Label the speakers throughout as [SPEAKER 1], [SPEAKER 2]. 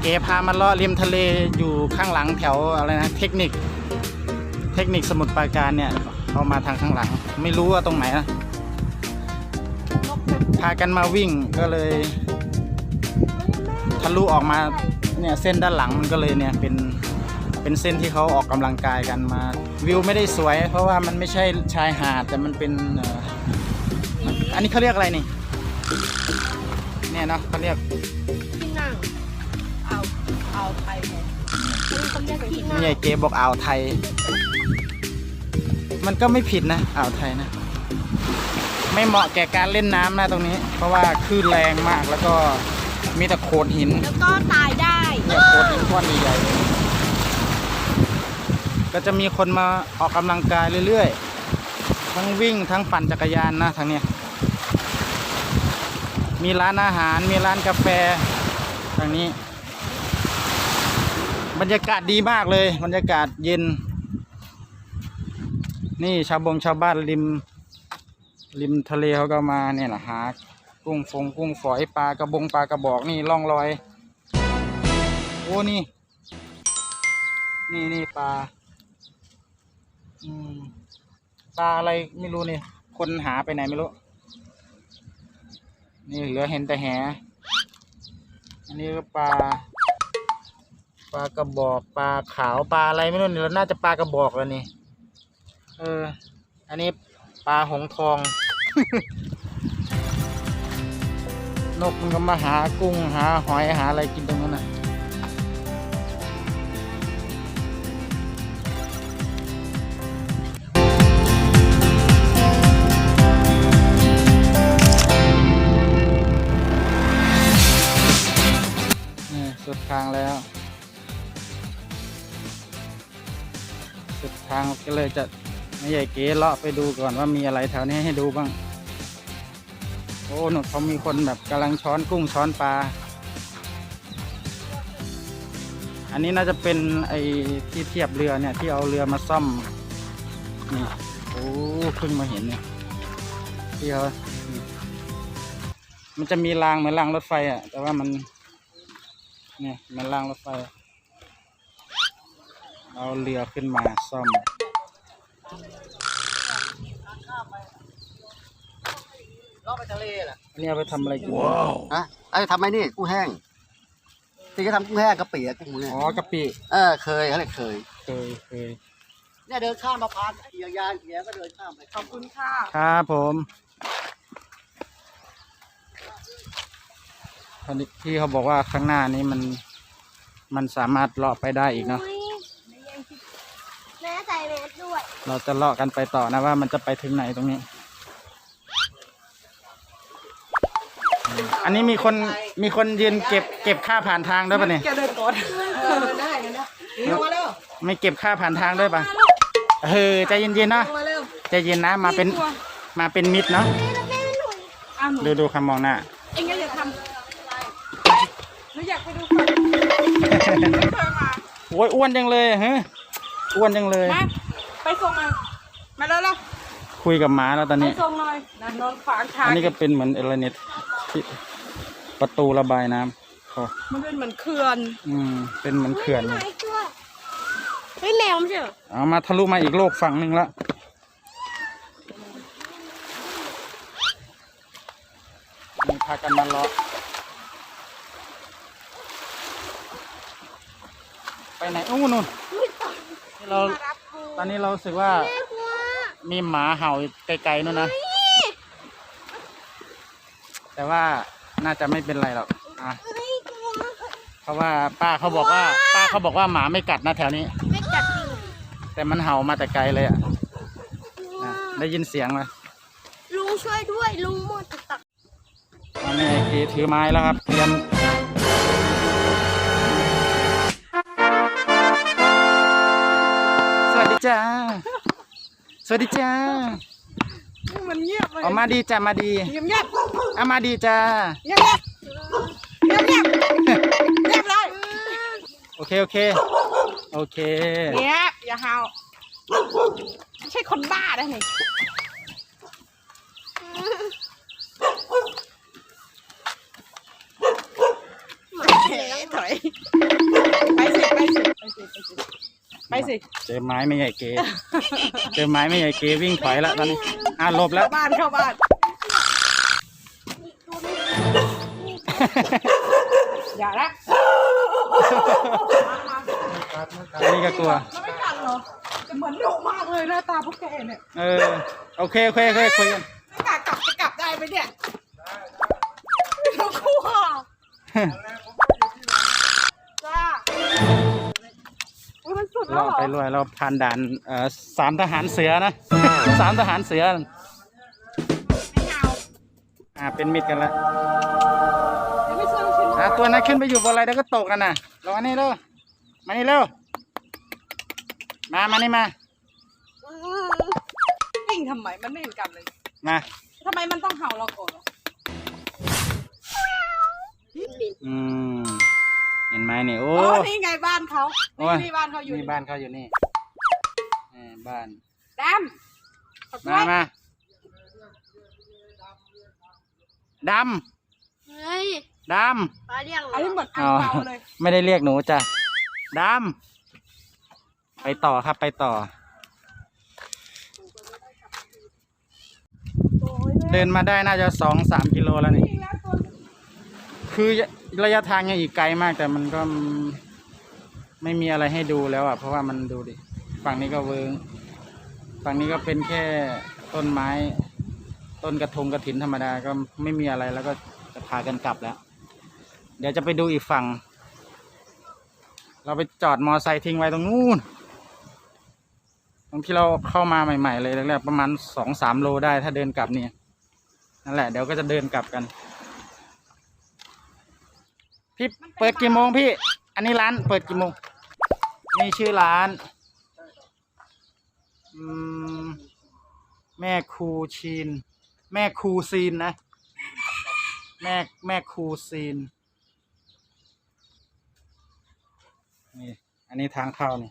[SPEAKER 1] เก๋พามาเลาะริมทะเลอยู่ข้างหลังแถวอะไรนะเทคนิค เทคนิคสมุทรปราการเนี่ยเขามาทางข้างหลัง ไม่รู้ว่าตรงไหนนะพากันมาวิ่งก็เลย ทะลุออกมาเนี่ยเส้นด้านหลังมันก็เลยเนี่ยเป็นเป็นเส้นที่เขาออกกำลังกายกันมา วิวไม่ได้สวย เพราะว่ามันไม่ใช่ชายหาดแต่มันเป็นอันนี้เขาเรียกอะไรนี่เนี่ยเนาะเขาเรียก
[SPEAKER 2] เอาไปเลยเขาเรียกที่นั่
[SPEAKER 1] ไม่
[SPEAKER 2] ง
[SPEAKER 1] ใช่เกบอกอ่าวไทย มันก็ไม่ผิดนะอ่าวไทยนะ ไม่เหมาะแก่การเล่นน้ำนะตรงนี้ เพราะว่าคลื่นแรงมากแล้วก็มีแต่โขดหิน
[SPEAKER 2] แล้วก็ตายได้
[SPEAKER 1] เนี่ยโขดหินก้อนใหญ่ๆเลยก็จะมีคนมาออกกำลังกายเรื่อยๆ ทั้งวิ่งทั้งปั่นจักรยานนะทางเนี้ย มีร้านอาหารมีร้านกาแฟทางนี้ บรรยากาศดีมากเลย บรรยากาศเย็น นี่ชาวบงชาวบ้านริม ริมทะเลเขาก็มาเนี่ยแหละหากุ้งฟงกุ้งฝอยปลากระบงปลากระบอกนี่ล่องรอย โอ้นี่ นี่นี่ปลาปลาอะไรไม่รู้นี่ คนหาไปไหนไม่รู้ นี่เหลือเห็นแต่แหอันนี้ก็ปลา ปลากระบอกปลาขาวปลาอะไรไม่รู้นี่เราน่าจะปลากระบอกแล้วนี่เออ อันนี้ปลาหงทอง นกมันก็มาหากุ้งหาหอยหาอะไรกินตรงนั้นนะ สุดทางก็เลยจะไม่ใหญ่เก๋เลาะไปดูก่อนว่ามีอะไรแถวนี้ให้ดูบ้าง โอ้หนูเขามีคนแบบกำลังช้อนกุ้งช้อนปลา อันนี้น่าจะเป็นไอ้ที่เทียบเรือเนี่ยที่เอาเรือมาซ่อม นี่ โอ้เพิ่งมาเห็นเนี่ยที่เขามันจะมีรางเหมือนรางรถไฟอะ แต่ว่ามัน เนี่ยเหมันรางรถไฟ เอาเรือขึ้นมาซ่อม
[SPEAKER 3] ล่อไปทะเลน่ะ
[SPEAKER 1] อันนี้เอาไปทำอะไรกิน
[SPEAKER 3] ฮะไอ้ทำไมนี่กุ้งแห้งที่เขาทำกุ้งแห้งกะปิอะกุ้งเนี่ย
[SPEAKER 1] อ๋อกะปิ
[SPEAKER 3] เออเคยเขาเรียกเคย
[SPEAKER 1] เคยเคย
[SPEAKER 3] เนี่ยเดินข้ามมาพานเอียงยานเอียงก็เดินข้ามไป
[SPEAKER 2] ขอบคุณค่ะ
[SPEAKER 1] ครับผมอันนี้ที่เขาบอกว่าข้างหน้านี้มันมันสามารถเลาะไปได้อีกเนาะ
[SPEAKER 2] แม่ใส่เมสด้วย
[SPEAKER 1] เราจะเลาะกันไปต่อนะว่ามันจะไปถึงไหนตรงนี้ อันนี้มีคนมีคนยืนเก็บเก็บค่าผ่านทางด้วยปะเนี่ย
[SPEAKER 2] แกเดินก่อน
[SPEAKER 3] ได้กันนะมาแล้ว
[SPEAKER 1] ไม่เก็บค่าผ่านทางด้วยปะเออใจเย็นๆนะ
[SPEAKER 3] มาแล้ว
[SPEAKER 1] ใจเย็นนะมาเป็นมาเป็นมิตรเนาะ
[SPEAKER 2] อ้าวหนู
[SPEAKER 1] ดูดูคำมองหน้า
[SPEAKER 2] เองก็อย่าทำหนูอยากไปดูคนไม่เคยมา
[SPEAKER 1] โอ้ยอ้วนจังเลยฮะอ้วนจังเลย
[SPEAKER 2] มาไปส่งมามาแล้วล่ะ
[SPEAKER 1] คุยกับหมาแล้วตอน
[SPEAKER 2] ไป
[SPEAKER 1] นี้
[SPEAKER 2] ส่งหน่อยนะนอนขวางทาง
[SPEAKER 1] อันนี้ก็เป็นเหมือนเอลเน็ตที่ประตูระบายน้ำโอ้
[SPEAKER 2] มันเป็นเหมือนเขื่อน
[SPEAKER 1] อืม เป็นเหมือนเขื่อนเลย
[SPEAKER 2] เฮ้ยแมวไม่ใช่เหรอ
[SPEAKER 1] เอามาทะลุมาอีกโลกฝั่งหนึ่งละนี่พากันมาเลาะไปไหนโอ้นู่นนี่เรา
[SPEAKER 2] มารับกู
[SPEAKER 1] ตอนนี้เรารู้สึกว่า
[SPEAKER 2] แม่กลัว
[SPEAKER 1] มีหมาเห่าไกลๆนู่นนะ แต่ว่าน่าจะไม่เป็นไรหรอกอะ
[SPEAKER 2] ไม่กลัว
[SPEAKER 1] เพราะว่าป้าเขาบอกว่า ป้าเขาบอกว่าหมาไม่กัดนะแถวนี้
[SPEAKER 2] ไม่กัดจริง
[SPEAKER 1] แต่มันเห่ามาแต่ไกลเลยอะ
[SPEAKER 2] กลัว
[SPEAKER 1] นะได้ยินเสียงไหม
[SPEAKER 2] ลุงช่วยด้วยลุงหมดตัก
[SPEAKER 1] ตอนนี้ไอ้กีถือไม้แล้วครับเตรียมสวัสดีจ้า สวัสดีจ้า
[SPEAKER 2] มันเงียบเลย
[SPEAKER 1] เอามาดีจ้ามาดี
[SPEAKER 2] เงียบเงียบ
[SPEAKER 1] เอามาดีจ้า
[SPEAKER 2] เงียบเงียบเงียบเงียบเงียบเลย
[SPEAKER 1] โอเคโอเค โอเค
[SPEAKER 2] เงียบอย่าเห่าไม่ใช่คนบ้าได้ไงถ ไปสิ
[SPEAKER 1] เจอไม้ไม่ใหญ่เก๋เจอไม้ไม่ใหญ่เก๋วิ่งถอยแล้วตอนนี้อะหลบแล้ว
[SPEAKER 2] เข้าบ้านเข้าบ้านอย่าละมามา
[SPEAKER 1] อันนี้ก็กลัว
[SPEAKER 2] มันไม่กัดเหรอจะเหมือนดุมากเลยหน้าตาพวกแกเนี่ย
[SPEAKER 1] เออ โอเคโอเคโอเคคุยกัน
[SPEAKER 2] ไม่กล้ากลับจะกลับได้ไหมเนี่ยเรากลัว
[SPEAKER 1] เรา
[SPEAKER 2] แล้วเหรอ
[SPEAKER 1] ไปรวยเราผ่านด่านเอ่อสามทหารเสือนะ สามทหารเสือ
[SPEAKER 2] ไม่เอา
[SPEAKER 1] อ่าเป็นมิตรกันแล้ว
[SPEAKER 2] เดี๋ยวไม่ช่วยไม่ช่วย
[SPEAKER 1] อะตัวนั้นขึ้นไปอยู่บนอะไรเดี๋ยวก็ตกกันนะลงอันนี้เร็วมานี่เร็วมามานี่มา
[SPEAKER 2] วิ่งทำไมมันไม่เห็นกลับเลย
[SPEAKER 1] มา
[SPEAKER 2] ทำไมมันต้องเห่าเราก่อนเหรอ
[SPEAKER 1] อืมเห็ นไหมนี่โอ้
[SPEAKER 2] อ๋อนี่ไงบ้านเขา
[SPEAKER 1] โอ้
[SPEAKER 2] นี่
[SPEAKER 1] ย
[SPEAKER 2] นี่บ้านเขาอยู่
[SPEAKER 1] นี่บ้านเขาอยู่นี่เออบ้าน
[SPEAKER 2] แดมขอบคุณ
[SPEAKER 1] มามาด
[SPEAKER 4] เฮ้ยำ
[SPEAKER 1] ด
[SPEAKER 4] ปลาเรียกเหร
[SPEAKER 2] อันนี้
[SPEAKER 4] อ
[SPEAKER 2] เหมือนำอัง
[SPEAKER 1] อ๋อ
[SPEAKER 2] เปาเลย
[SPEAKER 1] ไม่ได้เรียกหนูจ้ะดำไปต่อครับไปต่อเดินมาได้น่าจะสองสามกิโลแล้วนี่
[SPEAKER 2] นี่แล้วตัว
[SPEAKER 1] คือ ระยะทางยังอีกไกลมากแต่มันก็ไม่มีอะไรให้ดูแล้วอะเพราะว่ามันดูดิฝั่งนี้ก็เวิงฝั่งนี้ก็เป็นแค่ต้นไม้ ต้นกระทงกระถินธรรมดาก็ไม่มีอะไรแล้วก็จะพากันกลับแล้ว เดี๋ยวจะไปดูอีกฝั่ง เราไปจอดมอไซค์ทิ้งไว้ตรงนู้นตรงที่เราเข้ามาใหม่ ๆ เลยแรกๆประมาณสองสามโลได้ถ้าเดินกลับเนี่ยนั่นแหละเดี๋ยวก็จะเดินกลับกัน พี่เปิดกี่โมงพี่ อันนี้ร้านเปิดกี่โมง นี่ชื่อร้านอืมแม่ครูชีน แม่ครูซีนนะ แม่แม่ครูซีน นี่ อันนี้ทางเข้านี่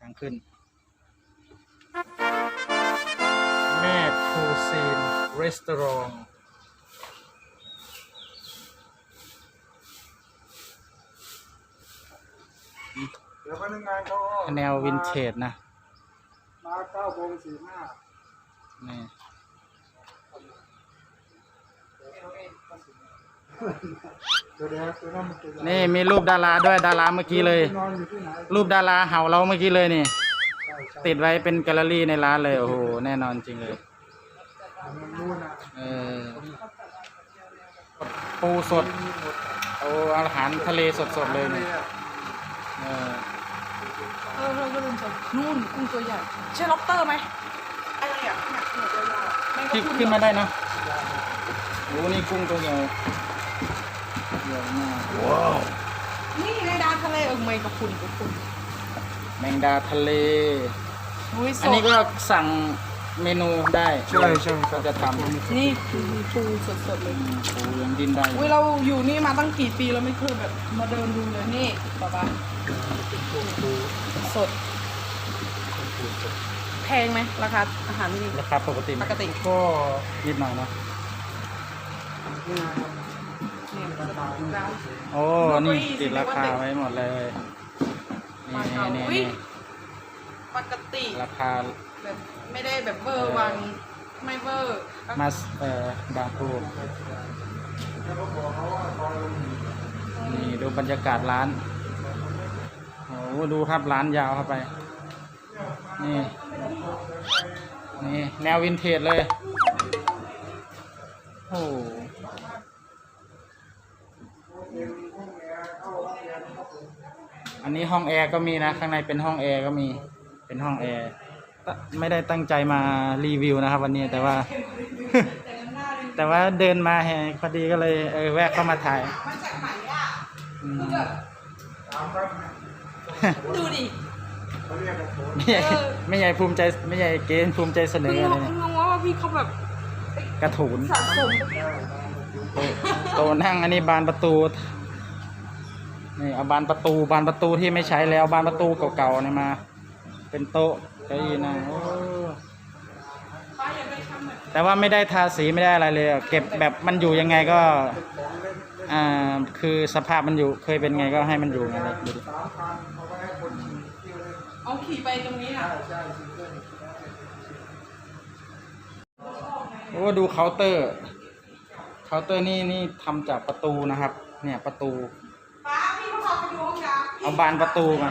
[SPEAKER 1] ทางขึ้น แม่ครูซีนรีสอรอง
[SPEAKER 5] เดี๋ ยวพนักงานเขา
[SPEAKER 1] แนววินเทจนะ
[SPEAKER 5] มาเก้าโมงสี่ห้า
[SPEAKER 1] นี่
[SPEAKER 5] เดี๋ยวเดี๋ยวตัวนั้นมันตัวใหญ่
[SPEAKER 1] นี่มีรูปดาราด้วยดาราเมื่อกี้เลย
[SPEAKER 5] นอนอยู่ที่ไหน
[SPEAKER 1] รูปดาราเห่าเราเมื่อกี้เลยนี่
[SPEAKER 5] ใช่ใช่
[SPEAKER 1] ติดไว้เป็นแกลเลอรี่ในร้านเลย โอ้โห แน่นอนจริงเลย
[SPEAKER 5] มันรู้นะ
[SPEAKER 1] เออปูสดเอาอาหารทะเลสดๆเลยนี่เออ
[SPEAKER 2] เออเราก็ลืมชมนู่นกุ้งตัวใหญ่ใช่ล็อบสเตอร์ไหมอะไรอะเนี่ยหนวดยาวๆแงกะ
[SPEAKER 1] ที่
[SPEAKER 2] พรุ
[SPEAKER 1] ขึ้นมาได้นะโอ้นี่กุ้งตัวใหญ่ใหญ่มาก
[SPEAKER 2] นี่ในดาทะเลเออแมงกะพรุนกะพรุน
[SPEAKER 1] แมงดาทะเล
[SPEAKER 2] อุ้ยส
[SPEAKER 1] อันนี้ก็สั่งเมนูได้
[SPEAKER 5] ใช่ใช่ครั
[SPEAKER 1] เขา
[SPEAKER 5] บ
[SPEAKER 1] จะทำ
[SPEAKER 2] นี่ปูสดๆเลย
[SPEAKER 1] ปูยังดินได้อุ้ย
[SPEAKER 2] เราอยู่นี่มาตั้งกี่ปีเราไม่เคยแบบมาเดินดูเลยนี่ป๊าป๊า สดแพงไหมราคาอาหารนี่
[SPEAKER 1] ราคาปกติไหม
[SPEAKER 2] ปกติ
[SPEAKER 5] ก็
[SPEAKER 1] นิดหน่อยเนาะ
[SPEAKER 5] นี่นะครับ
[SPEAKER 2] นี่ร้าน
[SPEAKER 1] โอ้ นี่ติดราคาไว้หมดเลย
[SPEAKER 2] มา
[SPEAKER 1] นี่
[SPEAKER 2] เก่า
[SPEAKER 1] นี่
[SPEAKER 2] อุ้ย
[SPEAKER 1] นี่
[SPEAKER 2] ปกติ
[SPEAKER 1] ราคา
[SPEAKER 2] แบบไม่ได้แบบเวอร์วังไม่เวอร์
[SPEAKER 1] มาสเอ่อบางปูนี่ดูบรรยากาศร้านโอ้ดูครับร้านยาวเข้าไป นี่ นี่ แนววินเทจเลย โอ้โหอันนี้ห้องแอร์ก็มีนะ ข้างในเป็นห้องแอร์ก็มี เป็นห้องแอร์ไม่ได้ตั้งใจมารีวิวนะครับ วันนี้แต่ว่า แต่ว่าเดินมาแฮพอดีก็เลยเออแวะเข้ามาถ่ายอืม
[SPEAKER 2] ดูดิ
[SPEAKER 5] เขาเรียกว่าโถน
[SPEAKER 1] ไม่ใหญ่ไม่ใหญ่ภูมิใจไม่ใหญ่เกณฑ์ภูมิใจเสน
[SPEAKER 2] เพิ่
[SPEAKER 1] องอะไร
[SPEAKER 2] ง
[SPEAKER 1] เนี่ย
[SPEAKER 2] งงว่าพี่เขาแบบ
[SPEAKER 1] กระถูน
[SPEAKER 2] สะสม
[SPEAKER 1] โตโตนั่งอันนี้บานประตูนี่เอาบานประตูบานประตูที่ไม่ใช้แล้วบานประตูเก่าๆเนี่ยมา เป็นโต๊ะเก้าอี้นั่งโอ้
[SPEAKER 2] ป้าอย่าไปทำเหมือน
[SPEAKER 1] แต่ว่าไม่ได้ทาสีไม่ได้อะไรเลยอะเก็บแบบมันอยู่ยังไงก็อ่าคือสภาพมันอยู่เคยเป็นไงก็ให้มันอยู่ไงเลยดูดิ
[SPEAKER 5] สามพันเอาไว้ให้คนเที่ยวเลย
[SPEAKER 2] เอา ขีขี่ไปตรงนี้อะ
[SPEAKER 5] ใช่ใช่ซิงเกิล
[SPEAKER 1] โอ้ดูเคาน์เตอร์ เคาน์เตอร์นี่นี่ทำจากประตูนะครับ เนี่ยประตู
[SPEAKER 2] ป้าพี่เขาพาไปดูห้องน้ำ
[SPEAKER 1] เอาบานประตูมา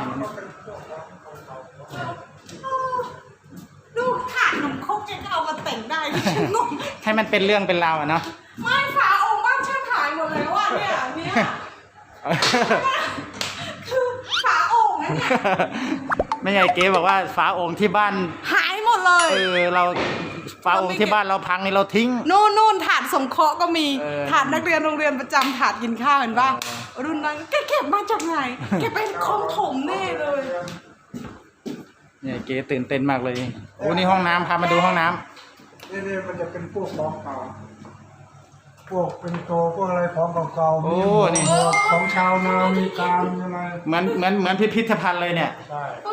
[SPEAKER 2] ดูถาดขนมครกยังเอามาแต่งได้ดิฉันงง
[SPEAKER 1] ให้มันเป็นเรื่องเป็นราวอะเนาะ
[SPEAKER 2] ไม่ฝาองค์บ้านฉันหายหมดแล้วอะเนี่ยเนี่ย คือฝาโอ่งนั่นเนี่ย
[SPEAKER 1] ไม่ใช่เก๋บอกว่าฝาโอ่งที่บ้าน
[SPEAKER 2] หายหมดเลย
[SPEAKER 1] เออเราฝาโอ่งที่บ้านเราพังนี่เราทิ้ง
[SPEAKER 2] นู่นนู่นถาดสงเคราะห์ก็มี
[SPEAKER 1] เออ
[SPEAKER 2] ถาดนักเรียนโรงเรียนประจำถาดกินข้าวเห็นป่ะรุ่นนั้นแกเก็บมาจากไหนแกเป็นคอมถมแน่เลย
[SPEAKER 1] เนี่ยเก๋ตื่นเต้นมากเลยโอ้นี่ห้องน้ำพามาดูห้องน้ำ
[SPEAKER 5] นี่นี่มันจะเป็นพวกของเก่า พวกเป็นโตพวกอะไรของเก่าๆ
[SPEAKER 1] โอ้
[SPEAKER 5] มี
[SPEAKER 1] นี่
[SPEAKER 5] หมวกของชาวนามีการมีอะไร
[SPEAKER 1] เหมือนเหมือนเหมือนพิพิธภัณฑ์เลยเนี่ย
[SPEAKER 5] ใช่
[SPEAKER 2] เออทำไมแ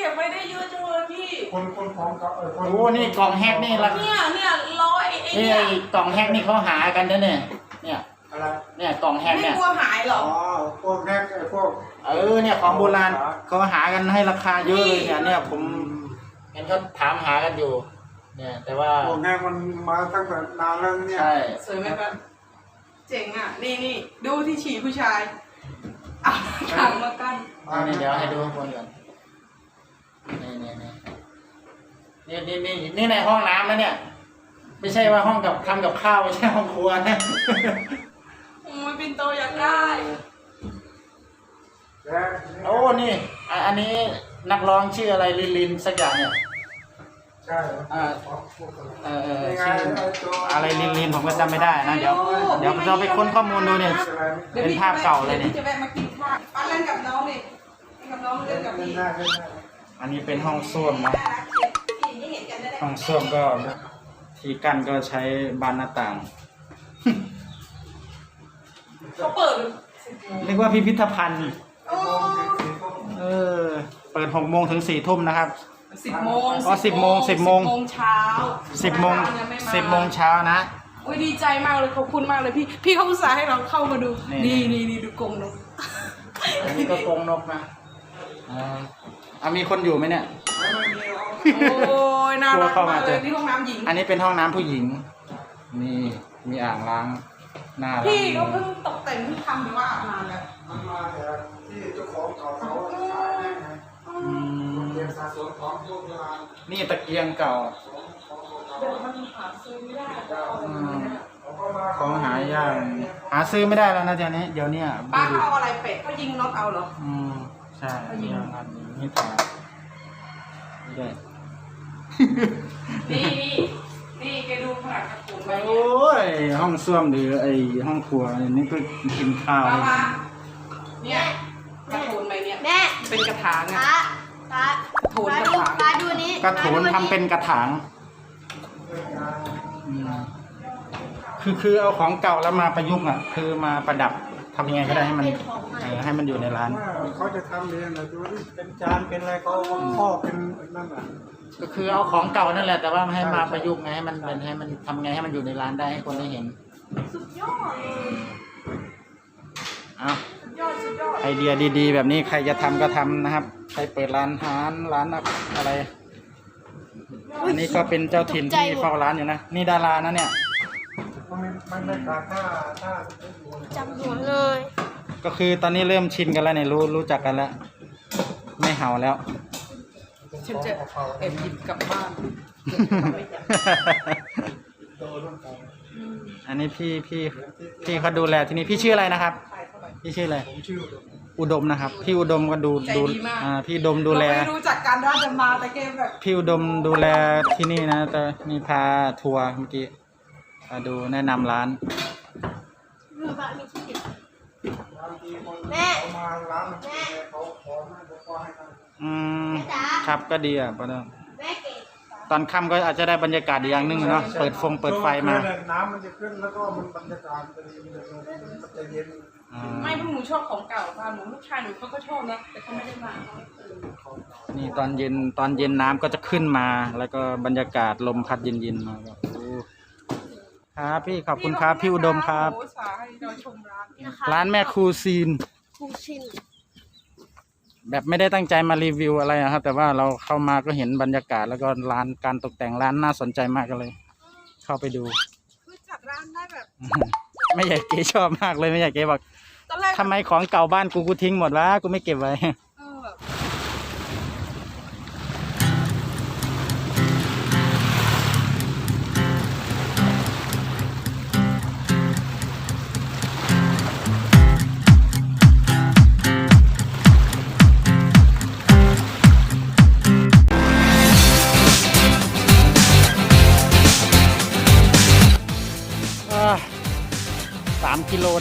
[SPEAKER 2] กเก็บไว้ได้เยอะจังเลยพี่
[SPEAKER 5] คนคนของเก่าเออคน
[SPEAKER 1] โอ้นี่กล่องแฮกนี่ละ
[SPEAKER 2] เนี่ยเนี่ยร้อยไอ้
[SPEAKER 1] นี่
[SPEAKER 2] เนี่ย
[SPEAKER 1] ไอ้กล่องแฮกนี่เขาหากันนะเนี่ย เนี่ย
[SPEAKER 5] อะไร
[SPEAKER 1] เนี่ยกล่องแฮก
[SPEAKER 2] ไม่
[SPEAKER 1] เนี่ย
[SPEAKER 2] กลัวหายเหรอ
[SPEAKER 5] อ๋อพวกแฮกไอ้พวก
[SPEAKER 1] เออ เนี่ยของโบราณเขาหากันให้ราคาเยอะเลยเนี่ยเนี่ยผมเห็นเขาถามหากันอยู่ เนี่ย แต่ว่า
[SPEAKER 5] พวกแฮกมันมาตั้งแต่นานแล้วเนี่ย
[SPEAKER 1] ใช่
[SPEAKER 2] สวยไหมครับเจ๋งอะ นี่นี่ดูที่ฉี่ผู้ชายเอาถังมากัน
[SPEAKER 1] อันนี้เดี๋ยวให้ดูข้างบนก่อนนี่นี่นี่ นี่นี่นี่นี่ในห้องน้ำนะเนี่ย ไม่ใช่ว่าห้องกับทำกับข้าวไม่ใช่ห้องครัวนะ
[SPEAKER 2] โอ้ยปินโตอยากได้
[SPEAKER 5] และ
[SPEAKER 1] โอ้นี่อะอันนี้นักร้องชื่ออะไรลินลินสักอย่างเนี่ย
[SPEAKER 5] ใช่
[SPEAKER 1] อ่า
[SPEAKER 5] พวกอะไร
[SPEAKER 1] เออเออ
[SPEAKER 5] นี่ไง
[SPEAKER 1] ชื่อ
[SPEAKER 5] ไอ้ตัว
[SPEAKER 1] อะไรลินลินผมก็จำไม่ได้นะเดี๋ยวเดี๋ยวเราไปค้นข้อมูลดูเนี่ย เป็นภาพเก่าเลยเนี่ย
[SPEAKER 2] ดี๋วพี่จะแวะมากินข้าวป้าเล่นกับน้องดิเล่นกับน้องเล่นกับ
[SPEAKER 5] เล่น
[SPEAKER 2] พี่
[SPEAKER 5] ได้เล่นได้
[SPEAKER 1] อันนี้เป็นห้องส้วมนะ
[SPEAKER 2] ห็นกันได้
[SPEAKER 1] ห้องส้วมก็ที่กั้นก็ใช้บานหน้าต่าง
[SPEAKER 2] เขาเปิดสิบโมง
[SPEAKER 1] เรียกว่าพิพิธภัณฑ์
[SPEAKER 2] โอ้
[SPEAKER 1] เออ เปิดหกโมงถึงสี่ทุ่มนะครับ
[SPEAKER 2] สิบโมง
[SPEAKER 1] อ๋อ10โมง10โมง
[SPEAKER 2] โมงเช้า
[SPEAKER 1] สิบโมง
[SPEAKER 2] ยังไา
[SPEAKER 1] สิบโมงเช้านะ
[SPEAKER 2] โอ้ยดีใจมากเลยขอบคุณมากเลยพี่ พี่เขาอุตส่าห์ให้เราเข้ามาดู
[SPEAKER 1] นี่
[SPEAKER 2] นี่นี่นี่ดูกรงนก
[SPEAKER 1] อันนี้ก็กรงนกนะอ่าอะมีคนอยู่ไหมเนี่ย
[SPEAKER 2] โอ้ยน่ารัก
[SPEAKER 1] เข้ามา
[SPEAKER 2] มากเล
[SPEAKER 1] เจ
[SPEAKER 2] ย
[SPEAKER 1] อ
[SPEAKER 2] นี่ห้องน้ำหญิง
[SPEAKER 1] อันนี้เป็นห้องน้ำผู้หญิงมีมีอ่างล้างหน้าล้าง
[SPEAKER 2] พี่ก็เพิ่งตกแต่งเพิ่งทำหรือว่าอาบน้ำแล้ว
[SPEAKER 5] มันมาจากที่เจ้าของเก่าเขาขายให้ไง
[SPEAKER 1] อืม
[SPEAKER 5] เก็บสะสมของพวกโบราณ
[SPEAKER 1] นี่ตะเกียงเก่า
[SPEAKER 2] เดี๋ยวมันหาซื้อไม่ได้
[SPEAKER 1] อืม
[SPEAKER 5] เขาก็มา
[SPEAKER 1] ของหายากหาซื้อไม่ได้แล้วนะเดี๋ยวนี้เดี๋ยวเนี้
[SPEAKER 2] ป้าเขาเอาอะไรเป็ดเขายิงน็อตเอาเหรอ
[SPEAKER 1] อืมใช่อย่างนั้นนี่ต่อนี่ ด้วย
[SPEAKER 2] นี่นี่นี่แกดูขนาดกระปุกไป
[SPEAKER 1] โอ้ยห้องส้วมหรือไอห้องครัวอันนี่ก็กินข้าว
[SPEAKER 2] ป้ามาเนี่ยกระโถนไปเนี่ย
[SPEAKER 4] แม่
[SPEAKER 2] เป็นกระถาง
[SPEAKER 4] ป้า
[SPEAKER 2] อะ
[SPEAKER 4] ป้า
[SPEAKER 2] โถน
[SPEAKER 4] ป้าก
[SPEAKER 2] ระ
[SPEAKER 4] ดู
[SPEAKER 2] ถาง
[SPEAKER 4] ป้าดูนี้
[SPEAKER 1] กระโถน
[SPEAKER 4] ป้า
[SPEAKER 1] ทำ
[SPEAKER 4] ดู
[SPEAKER 1] เป็นกระถางอืมคือคือเอาของเก่าแล้วมาประยุกต์อะ คือมาประดับ ทำยังไงก็ได้ให้มันเออให้มันอยู่ในร้าน
[SPEAKER 5] ว่าเขาจะทำเองนะดูนี่เป็นจานเป็นอะไรเขาข้อเป็นนั่นแหละ
[SPEAKER 1] ก็คือเอาของเก่านั่นแหละ แต่ว่าให้มาประยุกต์ไงให้มันเป็นให้มันทำไงให้มันอยู่ในร้านได้ให้คนได้เห็น
[SPEAKER 2] สุดยอดเลย
[SPEAKER 1] เอา
[SPEAKER 2] สุดยอด สุดยอด
[SPEAKER 1] ไอเดียดีๆ แบบนี้ใครจะทำก็ทำนะครับ ใครเปิดร้านอาหารร้านอะไร อันนี้ก็เป็นเจ้าถิ่นที่เฝ้าร้านอยู่นะ นี่ดารานะเนี่ย
[SPEAKER 5] มันไม่มันไม่ขาดถ้าถ้า
[SPEAKER 4] จำหัวเลย
[SPEAKER 1] ก็คือตอนนี้เริ่มชินกันแล้วเนี่ยรู้รู้จักกันแล้ว ไม่เห่าแล้ว
[SPEAKER 2] ฉันจะแอบหยิบกลับบ้าน
[SPEAKER 5] โดนต้องการ
[SPEAKER 1] อันนี้พี่พี่พี่เขาดูแลที่นี่พี่ชื่ออะไรนะครับ
[SPEAKER 2] ไปเท่าไหร่
[SPEAKER 1] พี่ชื่ออะไร
[SPEAKER 5] ผมชื่อ
[SPEAKER 1] อุดมนะครับ พี่อุดมก็ดู
[SPEAKER 2] ใจ
[SPEAKER 1] ดู
[SPEAKER 2] ดีมาก
[SPEAKER 1] อ่าพี่อุดมดูแล
[SPEAKER 2] เราไม่รู้จักกันว่าจะมาแต่แกแบบ
[SPEAKER 1] พี่อุดมดูแลที่นี่นะแต่มีพาทัวร์เมื่อกี้ มาดูแนะนำร้าน
[SPEAKER 4] ป้ามีที่เก็บบา
[SPEAKER 5] งทีคน
[SPEAKER 4] แม่
[SPEAKER 5] เขามาร้านมันเขาขอให้เขาก็ให้ทำ
[SPEAKER 1] อืม ครับก็ดีอะป้าเนอะ
[SPEAKER 4] แม่เก็บ
[SPEAKER 1] ตอนค่ำก็อาจจะได้บรรยากาศอีกอย่างหนึงเนาะ เปิดฟงเปิดไฟมา
[SPEAKER 5] ช่วงคืนน่ะน้ำมันจะขึ้นแล้วก็มันบรรยากาศมันจะดีมันจะมันจะเย็น
[SPEAKER 1] อ่า
[SPEAKER 2] ไม่พวกหนูชอบของเก่าค่ะหนูลูกชายหนูเขาก็ชอบนะแต่เขาไม่ได้มาเขาไม่ตื่น
[SPEAKER 1] นี่ตอนเย็นตอนเย็นน้ำก็จะขึ้นมา แล้วก็บรรยากาศลมพัดเย็นๆมาก็โอ้ ครับพี่ขอบคุณครับพี่อุดมครับ
[SPEAKER 2] โอ้สาให้เราชมร้าน
[SPEAKER 4] นะคะ
[SPEAKER 1] ร้านแม่ครูซีน
[SPEAKER 4] คูชิน
[SPEAKER 1] แบบไม่ได้ตั้งใจมารีวิวอะไรอะครับ แต่ว่าเราเข้ามาก็เห็นบรรยากาศ แล้วก็ร้านการตกแต่งร้านน่าสนใจมากก็เลย เข้าไปดู
[SPEAKER 2] คือจัดร้านได้แบบ
[SPEAKER 1] ไม่ใหญ่เก๋ชอบมากเลยไม่ใหญ่เก๋บอก
[SPEAKER 2] ตอนแรก
[SPEAKER 1] ทำไมของเก่าบ้านกูกูทิ้งหมดวะกูไม่เก็บไว้
[SPEAKER 2] เออแบบ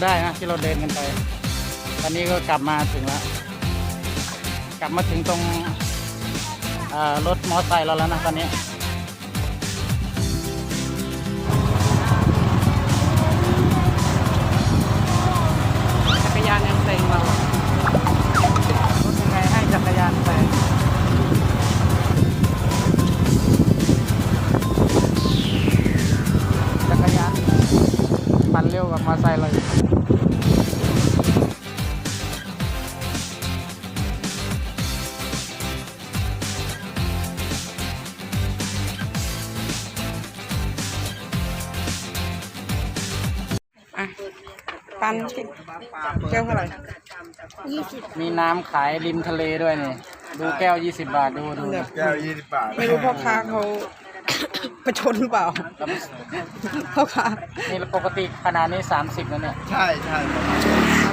[SPEAKER 1] ได้นะที่เราเดินกันไป ตอนนี้ก็กลับมาถึงแล้ว กลับมาถึงตรงรถมอเตอร์ไซค์เราแล้วนะตอนนี้
[SPEAKER 2] แก้วเท่าไหร่
[SPEAKER 4] ยี่สิบ
[SPEAKER 1] มีน้ำขายริมทะเลด้วยนี่ ดูแก้ว 20 บาทดูดู
[SPEAKER 2] เนี่ย
[SPEAKER 5] แก้วยี่สิบบาท
[SPEAKER 2] ไม่รู้พ่อค้าเขา ประชดหรือเปล่าพ่อค้า
[SPEAKER 1] นี่ปกติขนาดนี้ 30แล้วเนี่ย
[SPEAKER 5] ใช่ใช่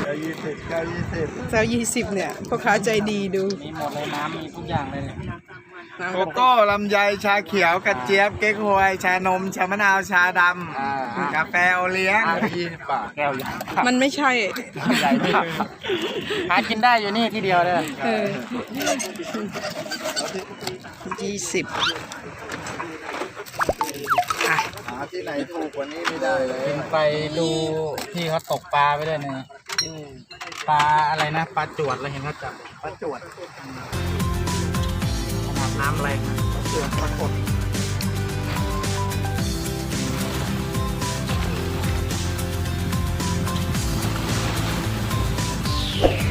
[SPEAKER 5] แก้วยี่สิบแก้วยี่สิบ
[SPEAKER 2] แซวยี่สิบเนี่ยพ่อค้าใจดีดู
[SPEAKER 1] มีหมดเลยน้ำมีทุกอย่างเลยเนี่ย
[SPEAKER 2] น้ำ
[SPEAKER 5] โกโก้ลำไยชาเขียวกระเจี๊ยบเก๊กฮวย ชานม ชามะนาวชาด
[SPEAKER 1] อ่าำ
[SPEAKER 5] กาแฟโอเลี้ยงยี่สิบบาท
[SPEAKER 1] แก้วใหญ่
[SPEAKER 2] มันไม่ใช่
[SPEAKER 1] ใหญ่มากหากินได้อยู่นี่ที่เดียวเลย
[SPEAKER 2] เออยี่สิบอะ
[SPEAKER 5] หาที่ไหนถูกกว่านี้ไม่ได้เลย
[SPEAKER 1] ไปดูที่เขาตกปลาไปด้วยนี่ปลาอะไรนะปลาจวดเราเห็นเขาจับ
[SPEAKER 5] ประจวด
[SPEAKER 1] ข น้ำแรง
[SPEAKER 5] เสือกระกฏเ